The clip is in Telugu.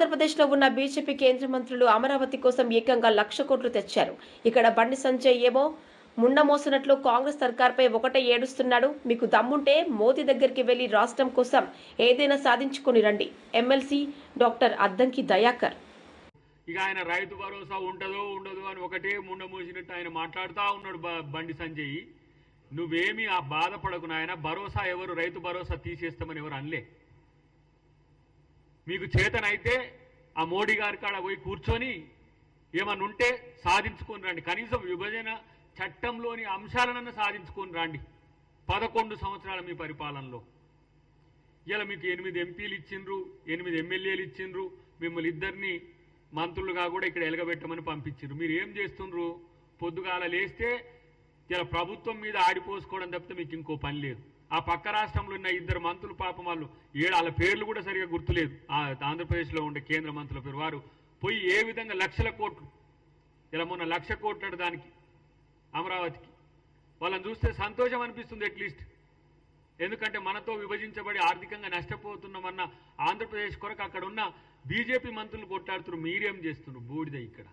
ఆంధ్రప్రదేశ్లో ఉన్న బీజేపీ కేంద్ర మంత్రులు అమరావతి కోసం ఏకంగా లక్ష కోట్లు తెచ్చారు. ఇక్కడ బండి సంజయ్ ఏమో ముండమోసినట్లు కాంగ్రెస్ సర్కార్పై ఒకటే ఏడుస్తున్నాడు. మీకు దమ్ముంటే మోదీ దగ్గరికి వెళ్ళి రాష్ట్రం కోసం ఏదైనా సాధించుకుని రండి. MLC doctor Addanki Dayakar. ఇక ఆయన రైతు భరోసా ఉంటుందో ఉండదో అని ఒకటే ముండ మూసినట్టు ఆయన మాట్లాడుతూ ఉన్నాడు బండి సంజయ్. నువ్వేమి ఆ బాధపడకు నాయన. భరోసా ఎవరు? రైతు భరోసా తీసేస్తామని ఎవరు అనలే. మీకు చేతనైతే ఆ మోడీ గారి కాడ పోయి కూర్చొని ఏమన్నా ఉంటే సాధించుకొని రండి. కనీసం విభజన చట్టంలోని అంశాలనన్నా సాధించుకొని రండి. పదకొండు సంవత్సరాల మీ పరిపాలనలో. ఇలా మీకు ఎనిమిది ఎంపీలు ఇచ్చిండ్రు ఎనిమిది ఎమ్మెల్యేలు ఇచ్చిండ్రు. మిమ్మల్ని ఇద్దరిని మంత్రులుగా కూడా ఇక్కడ ఎలగబెట్టమని పంపించిండ్రు. మీరు ఏం చేస్తుండ్రు? పొద్దుగాల లేస్తే ఇలా ప్రభుత్వం మీద ఆడిపోసుకోవడం తప్పితే మీకు ఇంకో పని లేదు. ఆ పక్క రాష్ట్రంలో ఉన్న ఇద్దరు మంత్రులు పాపం వాళ్ళు ఏడు వాళ్ళ పేర్లు కూడా సరిగా గుర్తులేదు. ఆ ఆంధ్రప్రదేశ్లో ఉండే కేంద్ర మంత్రుల పేరు వారు పోయి ఏ విధంగా లక్షల కోట్లు ఇలా మొన్న లక్ష కోట్లు దానికి అమరావతికి. వాళ్ళని చూస్తే సంతోషం అనిపిస్తుంది అట్లీస్ట్ ఎందుకంటే మనతో విభజించబడి ఆర్థికంగా నష్టపోతున్నామన్న ఆంధ్రప్రదేశ్ కొరకు అక్కడ ఉన్న బీజేపీ మంత్రులు కొట్లాడుతున్నారు. మీరేం చేస్తున్నారు? బూడిద ఇక్కడ.